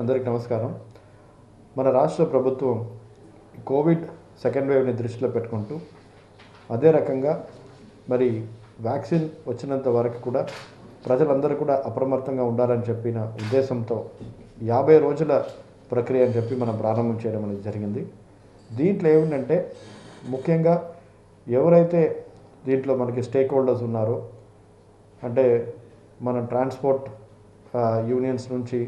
అందరికి నమస్కారం. మన రాష్ట్ర ప్రభుత్వం కోవిడ్ సెకండ్ వేవ్ని దృష్టిలో పెట్టుకుంటూ అదే రకంగా మరి వ్యాక్సిన్ వచ్చినంత వరకు కూడా ప్రజలందరూ కూడా అప్రమత్తంగా ఉండాలని చెప్పిన ఉద్దేశంతో యాభై రోజుల ప్రక్రియ అని చెప్పి మనం ప్రారంభం చేయడం అనేది జరిగింది. దీంట్లో ఏమిటంటే ముఖ్యంగా ఎవరైతే దీంట్లో మనకి స్టేక్ హోల్డర్స్ ఉన్నారో అంటే మన ట్రాన్స్పోర్ట్ యూనియన్స్ నుంచి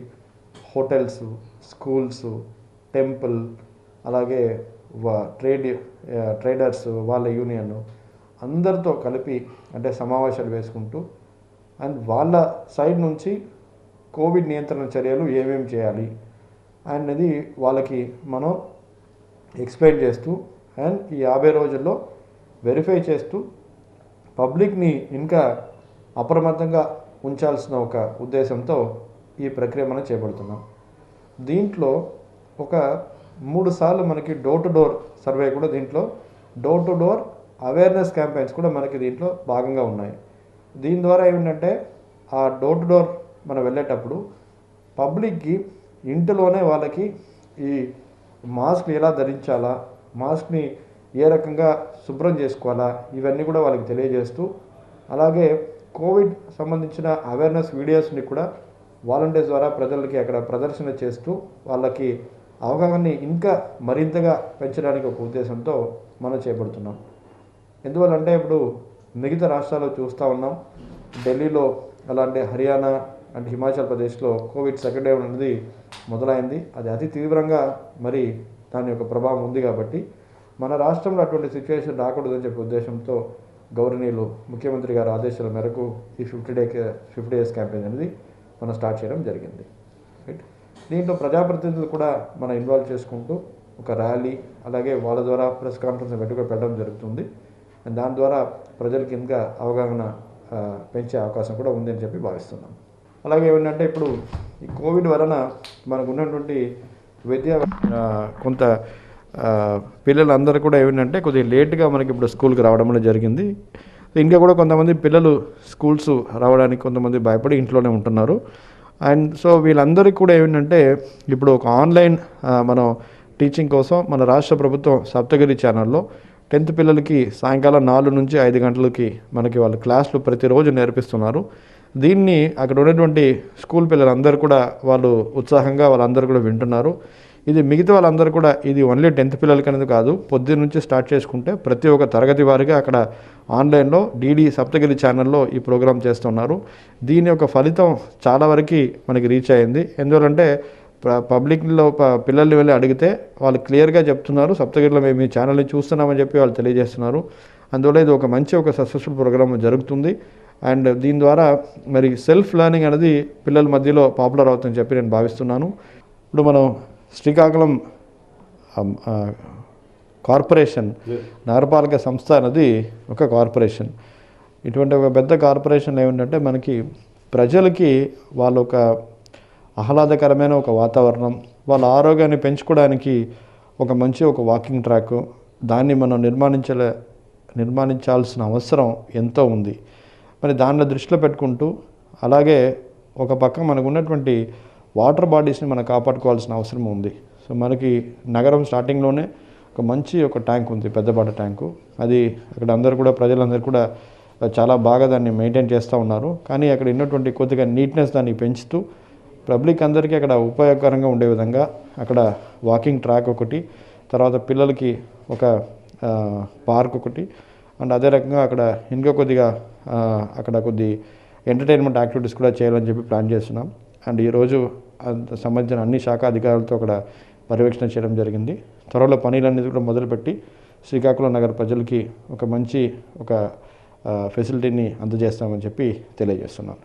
హోటల్స్ స్కూల్స్ టెంపుల్ అలాగే వా- ట్రేడ్ ట్రేడర్స్ వాళ్ళ యూనియన్ అందరితో కలిపి అంటే సమావేశాలు వేసుకుంటూ అండ్ వాళ్ళ సైడ్ నుంచి కోవిడ్ నియంత్రణ చర్యలు ఏమేమి చేయాలి అనేది వాళ్ళకి మనం ఎక్స్ప్లెయిన్ చేస్తూ అండ్ ఈ యాభై రోజుల్లో వెరిఫై చేస్తూ పబ్లిక్ని ఇంకా అప్రమత్తంగా ఉంచాల్సిన ఒక ఉద్దేశంతో ఈ ప్రక్రియ మనం చేపడుతున్నాం. దీంట్లో ఒక మూడు సార్లు మనకి డోర్ టు డోర్ సర్వే కూడా దీంట్లో. Door to door awareness campaigns కూడా మనకి దీంట్లో భాగంగా ఉన్నాయి. దీని ద్వారా ఏమిటంటే ఆ డోర్ టు డోర్ మనం వెళ్ళేటప్పుడు పబ్లిక్కి ఇంటిలోనే వాళ్ళకి ఈ మాస్క్ ఎలా ధరించాలా మాస్క్ని ఏ రకంగా శుభ్రం చేసుకోవాలా ఇవన్నీ కూడా వాళ్ళకి తెలియజేస్తూ అలాగే కోవిడ్ సంబంధించిన అవేర్నెస్ వీడియోస్ని కూడా వాలంటీర్స్ ద్వారా ప్రజలకి అక్కడ ప్రదర్శన చేస్తూ వాళ్ళకి అవగాహనని ఇంకా మరింతగా పెంచడానికి ఒక ఉద్దేశంతో మనం చేపడుతున్నాం. ఎందువల్లంటే ఇప్పుడు మిగతా రాష్ట్రాల్లో చూస్తూ ఉన్నాం. ఢిల్లీలో అలాంటి హర్యానా అండ్ హిమాచల్ ప్రదేశ్లో కోవిడ్ సెకండ్ వేవ్ అనేది మొదలైంది. అది అతి తీవ్రంగా మరి దాని యొక్క ప్రభావం ఉంది కాబట్టి మన రాష్ట్రంలో అటువంటి సిచ్యువేషన్ రాకూడదని చెప్పే ఉద్దేశంతో గౌరవనీయులు ముఖ్యమంత్రి గారి ఆదేశాల మేరకు ఈ fifty day fifty days campaign అనేది మనం స్టార్ట్ చేయడం జరిగింది. రైట్ దీంట్లో ప్రజాప్రతినిధులు కూడా మనం ఇన్వాల్వ్ చేసుకుంటూ ఒక ర్యాలీ అలాగే వాళ్ళ ద్వారా ప్రెస్ కాన్ఫరెన్స్ పెట్టుకు పెట్టడం జరుగుతుంది. అండ్ దాని ద్వారా ప్రజలకి ఇంకా అవగాహన పెంచే అవకాశం కూడా ఉంది అని చెప్పి భావిస్తున్నాం. అలాగే ఏమిటంటే ఇప్పుడు ఈ కోవిడ్ వలన మనకు ఉన్నటువంటి విద్య కొంత పిల్లలందరూ కూడా ఏమిటంటే కొద్దిగా లేట్గా మనకి ఇప్పుడు స్కూల్కి రావడం అనేది జరిగింది. ఇంకా కూడా కొంతమంది పిల్లలు స్కూల్స్ రావడానికి కొంతమంది భయపడి ఇంట్లోనే ఉంటున్నారు. అండ్ సో వీళ్ళందరికీ కూడా ఏమిటంటే ఇప్పుడు ఒక ఆన్లైన్ మనం టీచింగ్ కోసం మన రాష్ట్ర ప్రభుత్వం సప్తగిరి ఛానల్లో టెన్త్ పిల్లలకి సాయంకాలం నాలుగు నుంచి ఐదు గంటలకి మనకి వాళ్ళు క్లాసులు ప్రతిరోజు నేర్పిస్తున్నారు. దీన్ని అక్కడ ఉన్నటువంటి స్కూల్ పిల్లలందరూ కూడా వాళ్ళు ఉత్సాహంగా వాళ్ళందరూ కూడా వింటున్నారు. ఇది మిగతా వాళ్ళందరూ కూడా ఇది ఓన్లీ టెన్త్ పిల్లలకి అనేది కాదు. పొద్దున్న నుంచి స్టార్ట్ చేసుకుంటే ప్రతి ఒక్క తరగతి వారిగా అక్కడ ఆన్లైన్లో డీడీ సప్తగిరి ఛానల్లో ఈ ప్రోగ్రామ్ చేస్తున్నారు. దీని యొక్క ఫలితం చాలా వరకు మనకి రీచ్ అయింది. ఎందువలంటే ప- పబ్లిక్లో ప- పిల్లల్ని వెళ్ళి అడిగితే వాళ్ళు క్లియర్గా చెప్తున్నారు. సప్తగిరిలో మేము మీ ఛానల్ని చూస్తున్నామని చెప్పి వాళ్ళు తెలియజేస్తున్నారు. అందువల్ల ఇది ఒక మంచి ఒక సక్సెస్ఫుల్ ప్రోగ్రామ్ జరుగుతుంది. అండ్ దీని ద్వారా మరి సెల్ఫ్ లెర్నింగ్ అనేది పిల్లల మధ్యలో పాపులర్ అవుతుందని చెప్పి నేను భావిస్తున్నాను. ఇప్పుడు మనం శ్రీకాకుళం కార్పొరేషన్ నగరపాలక సంస్థ అనేది ఒక కార్పొరేషన్. ఇటువంటి ఒక పెద్ద కార్పొరేషన్ ఏమిటంటే మనకి ప్రజలకి వాళ్ళ ఒక ఆహ్లాదకరమైన ఒక వాతావరణం వాళ్ళ ఆరోగ్యాన్ని పెంచుకోవడానికి ఒక మంచి ఒక వాకింగ్ ట్రాక్ దాన్ని మనం నిర్మాణించలే నిర్మాణించాల్సిన అవసరం ఎంతో ఉంది. మరి దానిలో దృష్టిలో పెట్టుకుంటూ అలాగే ఒక పక్క మనకు ఉన్నటువంటి వాటర్ బాడీస్ని మనం కాపాడుకోవాల్సిన అవసరం ఉంది. సో మనకి నగరం స్టార్టింగ్లోనే ఒక మంచి ఒక ట్యాంక్ ఉంది పెద్దపాట ట్యాంకు. అది అక్కడ అందరూ కూడా ప్రజలందరూ కూడా చాలా బాగా దాన్ని మెయింటైన్ చేస్తూ ఉన్నారు. కానీ అక్కడ ఉన్నటువంటి కొద్దిగా నీట్నెస్ దాన్ని పెంచుతూ పబ్లిక్ అందరికీ అక్కడ ఉపయోగకరంగా ఉండే విధంగా అక్కడ వాకింగ్ ట్రాక్ ఒకటి తర్వాత పిల్లలకి ఒక పార్క్ ఒకటి అండ్ అదే రకంగా అక్కడ ఇంకా కొద్దిగా అక్కడ కొద్ది ఎంటర్టైన్మెంట్ యాక్టివిటీస్ కూడా చేయాలని చెప్పి ప్లాన్ చేస్తున్నాం. అండ్ ఈరోజు సంబంధించిన అన్ని శాఖ అధికారులతో అక్కడ పర్యవేక్షణ చేయడం జరిగింది. త్వరలో పనులన్నీ కూడా మొదలుపెట్టి శ్రీకాకుళం నగర ప్రజలకి ఒక మంచి ఒక ఫెసిలిటీని అందజేస్తామని చెప్పి తెలియజేస్తున్నాను.